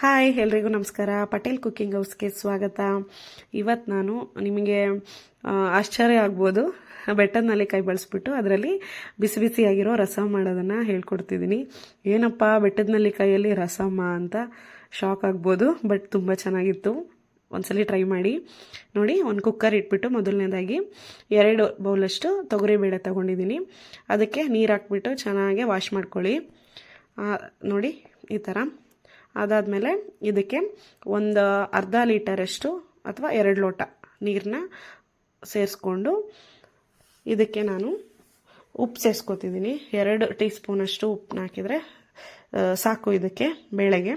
Hi, ಎಲ್ರಿಗೂ ನಮಸ್ಕಾರ. Patel cooking ಹೌಸ್ಗೆ ಸ್ವಾಗತ. ಇವತ್ತು ನಾನು ನಿಮಗೆ ಆಶ್ಚರ್ಯ ಆಗ್ಬೋದು. ಬೆಟ್ಟದ ಕೈ ಬಳಸ್ಬಿಟ್ಟು ಅದರಲ್ಲಿ ಬಿಸಿ ಬಿಸಿಯಾಗಿರೋ ರಸಂ ಮಾಡೋದನ್ನು ಹೇಳ್ಕೊಡ್ತಿದ್ದೀನಿ ಏನಪ್ಪ ಬೆಟ್ಟದ ಕೈಯಲ್ಲಿ ರಸಮ್ಮ ಅಂತ ಶಾಕ್ ಆಗ್ಬೋದು, ಬಟ್ ತುಂಬ ಚೆನ್ನಾಗಿತ್ತು. ಒಂದ್ಸಲಿ ಟ್ರೈ ಮಾಡಿ. ನೋಡಿ, ಒಂದು ಕುಕ್ಕರ್ ಇಟ್ಬಿಟ್ಟು ಮೊದಲನೇದಾಗಿ ಎರಡು ಬೌಲಷ್ಟು ತೊಗರಿಬೇಳೆ ತೊಗೊಂಡಿದ್ದೀನಿ ಅದಕ್ಕೆ ನೀರು ಹಾಕ್ಬಿಟ್ಟು ಚೆನ್ನಾಗಿ ವಾಶ್ ಮಾಡ್ಕೊಳ್ಳಿ. ನೋಡಿ, ಈ ಥರ ಅದಾದಮೇಲೆ ಇದಕ್ಕೆ ಒಂದು ಅರ್ಧ ಲೀಟರಷ್ಟು ಅಥವಾ ಎರಡು ಲೋಟ ನೀರನ್ನ ಸೇರಿಸ್ಕೊಂಡು ಇದಕ್ಕೆ ನಾನು ಉಪ್ಪು ಸೇರಿಸ್ಕೊತಿದ್ದೀನಿ. ಎರಡು ಟೀ ಸ್ಪೂನಷ್ಟು ಉಪ್ಪನ್ನ ಹಾಕಿದರೆ ಸಾಕು ಇದಕ್ಕೆ, ಬೇಳೆಗೆ.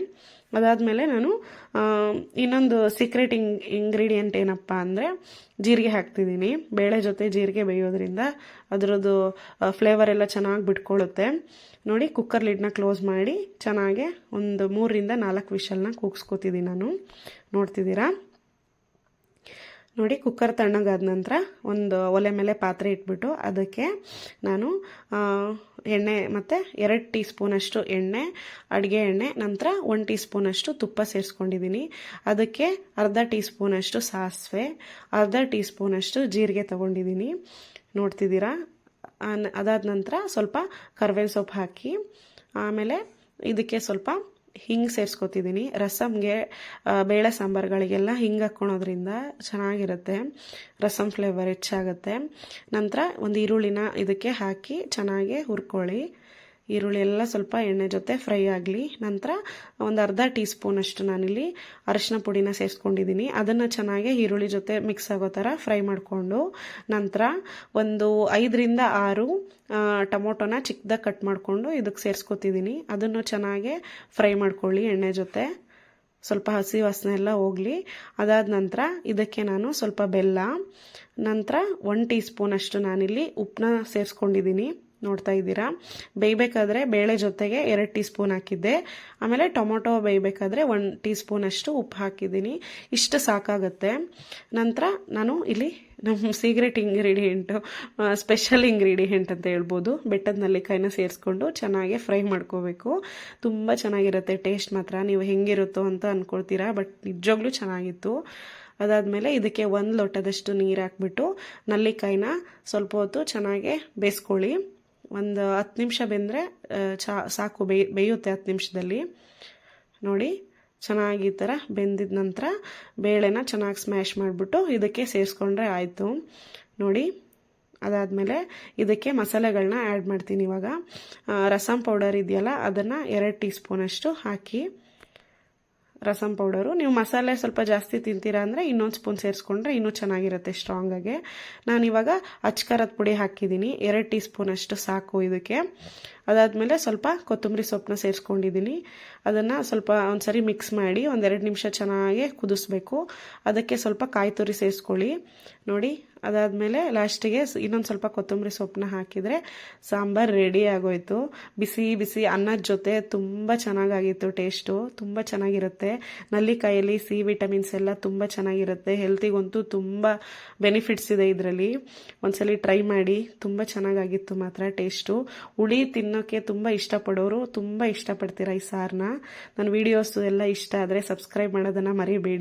ಅದಾದಮೇಲೆ ನಾನು ಇನ್ನೊಂದು ಸೀಕ್ರೆಟ್ ಇಂಗ್ ಇಂಗ್ರೀಡಿಯೆಂಟ್ ಏನಪ್ಪ ಅಂದರೆ ಜೀರಿಗೆ ಹಾಕ್ತಿದ್ದೀನಿ. ಬೇಳೆ ಜೊತೆ ಜೀರಿಗೆ ಬೇಯೋದ್ರಿಂದ ಅದರದ್ದು ಫ್ಲೇವರ್ ಎಲ್ಲ ಚೆನ್ನಾಗಿ ಬಿಟ್ಕೊಳ್ಳುತ್ತೆ ನೋಡಿ ಕುಕ್ಕರ್ ಲಿಡ್ನ ಕ್ಲೋಸ್ ಮಾಡಿ ಚೆನ್ನಾಗೆ ಒಂದು ಮೂರರಿಂದ ನಾಲ್ಕು ವಿಷಲ್ನ ಕೂಗಿಸ್ಕೋತಿದ್ದೀನಿ ನಾನು. ನೋಡ್ತಿದ್ದೀರಾ? ನೋಡಿ ಕುಕ್ಕರ್ ತಣ್ಣಗಾದ ನಂತರ ಒಂದು ಒಲೆ ಮೇಲೆ ಪಾತ್ರೆ ಇಟ್ಬಿಟ್ಟು ಅದಕ್ಕೆ ನಾನು ಎಣ್ಣೆ ಮತ್ತು ಎರಡು ಟೀ ಸ್ಪೂನಷ್ಟು ಎಣ್ಣೆ, ಅಡುಗೆ ಎಣ್ಣೆ, ನಂತರ ಒಂದು ಟೀ ಸ್ಪೂನಷ್ಟು ತುಪ್ಪ ಸೇರಿಸ್ಕೊಂಡಿದ್ದೀನಿ ಅದಕ್ಕೆ ಅರ್ಧ ಟೀ ಸ್ಪೂನಷ್ಟು ಸಾಸಿವೆ, ಅರ್ಧ ಟೀ ಸ್ಪೂನಷ್ಟು ಜೀರಿಗೆ ತೊಗೊಂಡಿದ್ದೀನಿ ನೋಡ್ತಿದ್ದೀರಾ? ಅದಾದ ನಂತರ ಸ್ವಲ್ಪ ಕರ್ಬೇವಿನ ಸೊಪ್ಪು ಹಾಕಿ, ಆಮೇಲೆ ಇದಕ್ಕೆ ಸ್ವಲ್ಪ ಹಿಂಗೆ ಸೇರಿಸ್ಕೊತಿದ್ದೀನಿ ರಸಮ್ಗೆ ಬೇಳೆ ಸಾಂಬಾರುಗಳಿಗೆಲ್ಲ ಹಿಂಗೆ ಹಾಕ್ಕೊಳೋದ್ರಿಂದ ಚೆನ್ನಾಗಿರುತ್ತೆ. ರಸಮ್ ಫ್ಲೇವರ್ ಹೆಚ್ಚಾಗುತ್ತೆ. ನಂತರ ಒಂದು ಈರುಳ್ಳಿನ ಇದಕ್ಕೆ ಹಾಕಿ ಚೆನ್ನಾಗಿ ಹುರ್ಕೊಳ್ಳಿ. ಈರುಳ್ಳಿ ಎಲ್ಲ ಸ್ವಲ್ಪ ಎಣ್ಣೆ ಜೊತೆ ಫ್ರೈ ಆಗಲಿ, ನಂತರ ಒಂದು ಅರ್ಧ ಟೀ ಸ್ಪೂನಷ್ಟು ನಾನಿಲ್ಲಿ ಅರಶಿನ ಪುಡಿನ ಸೇರಿಸ್ಕೊಂಡಿದ್ದೀನಿ ಅದನ್ನು ಚೆನ್ನಾಗಿ ಈರುಳ್ಳಿ ಜೊತೆ ಮಿಕ್ಸ್ ಆಗೋ ಥರ ಫ್ರೈ ಮಾಡಿಕೊಂಡು, ನಂತರ ಒಂದು ಐದರಿಂದ ಆರು ಟೊಮೊಟೊನ ಚಿಕ್ಕದಾಗಿ ಕಟ್ ಮಾಡಿಕೊಂಡು ಇದಕ್ಕೆ ಸೇರಿಸ್ಕೊತಿದ್ದೀನಿ ಅದನ್ನು ಚೆನ್ನಾಗಿ ಫ್ರೈ ಮಾಡ್ಕೊಳ್ಳಿ ಎಣ್ಣೆ ಜೊತೆ. ಸ್ವಲ್ಪ ಹಸಿ ವಾಸನೆ ಎಲ್ಲ ಹೋಗಲಿ. ಅದಾದ ನಂತರ ಇದಕ್ಕೆ ನಾನು ಸ್ವಲ್ಪ ಬೆಲ್ಲ, ನಂತರ ಒನ್ ಟೀ ಸ್ಪೂನಷ್ಟು ನಾನಿಲ್ಲಿ ಉಪ್ಪನ್ನ ಸೇರಿಸ್ಕೊಂಡಿದ್ದೀನಿ ನೋಡ್ತಾ ಇದ್ದೀರಾ? ಬೇಯಬೇಕಾದ್ರೆ ಬೇಳೆ ಜೊತೆಗೆ ಎರಡು ಟೀ ಸ್ಪೂನ್ ಹಾಕಿದ್ದೆ. ಆಮೇಲೆ ಟೊಮೊಟೊ ಬೇಯಬೇಕಾದ್ರೆ ಒನ್ ಟೀ ಸ್ಪೂನಷ್ಟು ಉಪ್ಪು ಹಾಕಿದ್ದೀನಿ. ಇಷ್ಟು ಸಾಕಾಗುತ್ತೆ. ನಂತರ ನಾನು ಇಲ್ಲಿ ನಮ್ಮ ಸೀಕ್ರೆಟ್ ಇಂಗ್ರೀಡಿಯೆಂಟು ಸ್ಪೆಷಲ್ ಇಂಗ್ರೀಡಿಯೆಂಟ್ ಅಂತ ಹೇಳ್ಬೋದು. ಬೆಟ್ಟದ ನಲ್ಲಿಕಾಯಿನ ಸೇರಿಸ್ಕೊಂಡು ಚೆನ್ನಾಗಿ ಫ್ರೈ ಮಾಡ್ಕೋಬೇಕು. ತುಂಬ ಚೆನ್ನಾಗಿರುತ್ತೆ. ಟೇಸ್ಟ್ ಮಾತ್ರ. ನೀವು ಹೆಂಗಿರುತ್ತೋ ಅಂತ ಅಂದ್ಕೊಳ್ತೀರಾ ಬಟ್ ನಿಜವಾಗ್ಲೂ ಚೆನ್ನಾಗಿತ್ತು. ಅದಾದಮೇಲೆ ಇದಕ್ಕೆ ಒಂದು ಲೋಟದಷ್ಟು ನೀರು ಹಾಕ್ಬಿಟ್ಟು, ನಲ್ಲಿಕಾಯಿನ ಸ್ವಲ್ಪ ಹೊತ್ತು ಚೆನ್ನಾಗೆ ಬೇಯಿಸ್ಕೊಳ್ಳಿ. ಒಂದು ಹತ್ತು ನಿಮಿಷ ಬೆಂದರೆ ಚಾ, ಸಾಕು ಬೇಯ್, ಬೇಯುತ್ತೆ ಹತ್ತು ನಿಮಿಷದಲ್ಲಿ. ನೋಡಿ, ಚೆನ್ನಾಗಿ ಈ ಥರ ಬೆಂದಿದ ನಂತರ ಬೇಳೆನ ಚೆನ್ನಾಗಿ ಸ್ಮ್ಯಾಶ್ ಮಾಡಿಬಿಟ್ಟು ಇದಕ್ಕೆ ಸೇರಿಸ್ಕೊಂಡ್ರೆ ಆಯಿತು. ನೋಡಿ, ಅದಾದಮೇಲೆ ಇದಕ್ಕೆ ಮಸಾಲೆಗಳನ್ನ ಆ್ಯಡ್ ಮಾಡ್ತೀನಿ ಇವಾಗ. ರಸಂ ಪೌಡರ್ ಇದೆಯಲ್ಲ, ಅದನ್ನು ಎರಡು ಟೀ ಸ್ಪೂನಷ್ಟು ಹಾಕಿ ರಸಮ್ ಪೌಡರು ನೀವು ಮಸಾಲೆ ಸ್ವಲ್ಪ ಜಾಸ್ತಿ ತಿಂತೀರಾ ಅಂದರೆ ಇನ್ನೊಂದು ಸ್ಪೂನ್ ಸೇರಿಸ್ಕೊಂಡ್ರೆ ಇನ್ನೂ ಚೆನ್ನಾಗಿರುತ್ತೆ ಸ್ಟ್ರಾಂಗಾಗಿ ನಾನಿವಾಗ ಅಚ್ಕಾರದ ಪುಡಿ ಹಾಕಿದ್ದೀನಿ. ಎರಡು ಟೀ ಸ್ಪೂನಷ್ಟು ಸಾಕು ಇದಕ್ಕೆ. ಅದಾದಮೇಲೆ ಸ್ವಲ್ಪ ಕೊತ್ತಂಬರಿ ಸೊಪ್ಪನ್ನ ಸೇರಿಸ್ಕೊಂಡಿದ್ದೀನಿ. ಅದನ್ನು ಸ್ವಲ್ಪ ಒಂದ್ಸರಿ ಮಿಕ್ಸ್ ಮಾಡಿ ಒಂದೆರಡು ನಿಮಿಷ ಚೆನ್ನಾಗಿ ಕುದಿಸ್ಬೇಕು. ಅದಕ್ಕೆ ಸ್ವಲ್ಪ ಕಾಯಿ ತುರಿ ಸೇರಿಸ್ಕೊಳ್ಳಿ. ನೋಡಿ, ಅದಾದಮೇಲೆ ಲಾಸ್ಟಿಗೆ ಇನ್ನೊಂದು ಸ್ವಲ್ಪ ಕೊತ್ತಂಬರಿ ಸೊಪ್ಪನ್ನ ಹಾಕಿದರೆ ಸಾಂಬಾರು ರೆಡಿ ಆಗೋಯಿತು. ಬಿಸಿ ಬಿಸಿ ಅನ್ನದ ಜೊತೆ ತುಂಬ ಚೆನ್ನಾಗಾಗಿತ್ತು ಟೇಸ್ಟು ತುಂಬ ಚೆನ್ನಾಗಿರುತ್ತೆ. ನಲ್ಲಿಕಾಯಲ್ಲಿ ಸಿ ವಿಟಮಿನ್ಸ್ ಎಲ್ಲ ತುಂಬ ಚೆನ್ನಾಗಿರುತ್ತೆ. ಹೆಲ್ತಿಗಂತೂ ತುಂಬ ಬೆನಿಫಿಟ್ಸ್ ಇದೆ ಇದರಲ್ಲಿ. ಒಂದ್ಸಲಿ ಟ್ರೈ ಮಾಡಿ. ತುಂಬ ಚೆನ್ನಾಗಾಗಿತ್ತು ಮಾತ್ರ ಟೇಸ್ಟು ಹುಳಿ ತಿನ್ನೋಕ್ಕೆ ತುಂಬ ಇಷ್ಟಪಡೋರು, ತುಂಬ ಇಷ್ಟಪಡ್ತೀರಾ ಈ ಸಾರ್ನ? ನನ್ನ ವಿಡಿಯೋಸ್ ಎಲ್ಲ ಇಷ್ಟ ಆದರೆ ಸಬ್ಸ್ಕ್ರೈಬ್ ಮಾಡೋದನ್ನು ಮರಿಬೇಡಿ.